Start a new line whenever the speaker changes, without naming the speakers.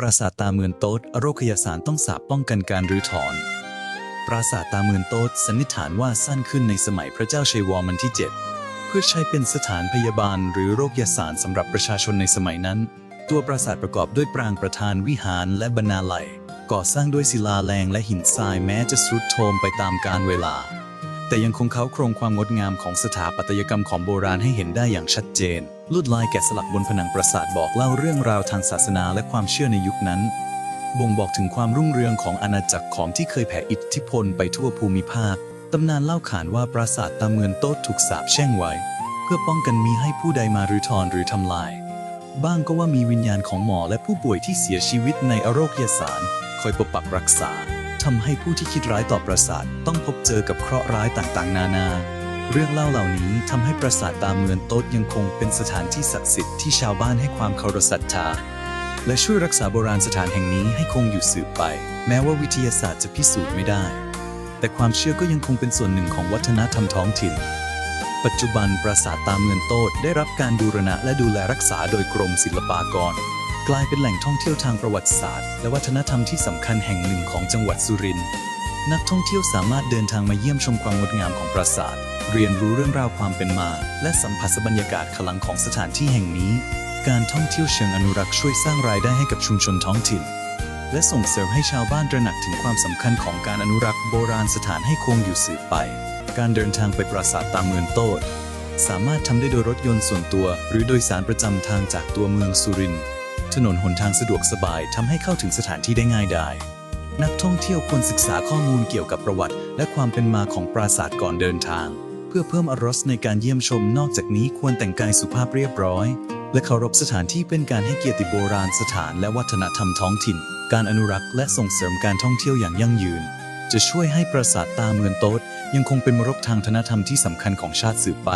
ปราสาทตาเมือนโต๊ดอโรคยาสารต้องสาบป้องกันการรื้อถอน ปราสาทตาเมือนโต๊ดสันนิษฐานว่าสร้างขึ้นในสมัยพระเจ้าชัยวรมันที่ 7 เพื่อใช้เป็นสถานพยาบาลหรือโรคยาสารสำหรับประชาชนในสมัยนั้น ตัวปราสาทประกอบด้วยปรางประธานวิหารและบรรณาลัย ก่อสร้างด้วยศิลาแรงและหินทรายแม้จะทรุดโทรมไปตามกาลเวลา แต่ยังคงเขาโครงความงดงามของสถาปัตยกรรมของโบราณให้เห็นได้อย่างชัดเจน ลวดลายแกะสลักบนผนังปราสาทบอกเล่าเรื่องราวทางศาสนาและความเชื่อในยุคนั้น บ่งบอกถึงความรุ่งเรืองของอาณาจักรของที่เคยแผ่อิทธิพลไปทั่วภูมิภาค ตำนานเล่าขานว่าปราสาทตาเมือนโต๊ดถูกสาปแช่งไว้ เพื่อป้องกันมีให้ผู้ใดมารื้อถอนหรือทำลาย บ้างก็ว่ามีวิญญาณของหมอและผู้ป่วยที่เสียชีวิตในอโรคยาสารคอยปกปักรักษา ทำให้ผู้ที่คิดร้ายต่อปราสาทต้องพบเจอกับเคราะห์ร้ายต่างๆ นานา เรื่องเล่าเหล่านี้ทำให้ปราสาทตาเมือนโต๊ดยังคงเป็นสถานที่ศักดิ์สิทธิ์ที่ชาวบ้านให้ความเคารพศรัทธา และช่วยรักษาโบราณสถานแห่งนี้ให้คงอยู่สืบไป แม้ว่าวิทยาศาสตร์จะพิสูจน์ไม่ได้ แต่ความเชื่อก็ยังคงเป็นส่วนหนึ่งของวัฒนธรรมท้องถิ่น ปัจจุบันปราสาทตาเมือนโตดได้รับการบูรณะและดูแลรักษาโดยกรมศิลปากร กลายเป็นแหล่งท่องเที่ยวทางประวัติศาสตร์ และวัฒนธรรมที่สำคัญแห่งหนึ่งของจังหวัดสุรินทร์นักท่องเที่ยวสามารถเดินทางมาเยี่ยมชมความงดงามของปราสาท เรียนรู้เรื่องราวความเป็นมา และสัมผัสบรรยากาศขลังของสถานที่แห่งนี้ การท่องเที่ยวเชิงอนุรักษ์ช่วยสร้างรายได้ให้กับชุมชนท้องถิ่น และส่งเสริมให้ชาวบ้านตระหนักถึงความสำคัญของการอนุรักษ์โบราณสถานให้คงอยู่สืบไป การเดินทางไปปราสาทตามเมืองโตดสามารถทำได้โดยรถยนต์ส่วนตัว หรือโดยสารประจำทางจากตัวเมืองสุรินทร์ ถนนหนทางสะดวกสบายทำให้เข้าถึงสถานที่ได้ง่ายดายนักท่องเที่ยวควรศึกษาข้อมูลเกี่ยวกับประวัติ และความเป็นมาของปราสาทก่อนเดินทาง เพื่อเพิ่มอรรถในการเยี่ยมชม นอกจากนี้ควรแต่งกายสุภาพเรียบร้อย และเคารพสถานที่เป็นการให้เกียรติโบราณสถานและวัฒนธรรมท้องถิ่น การอนุรักษ์และส่งเสริมการท่องเที่ยวอย่างยั่งยืน จะช่วยให้ปราสาทตาเมืองโต๊ดยังคงเป็นมรดกทางวัฒนธรรมที่สำคัญของชาติสืบไป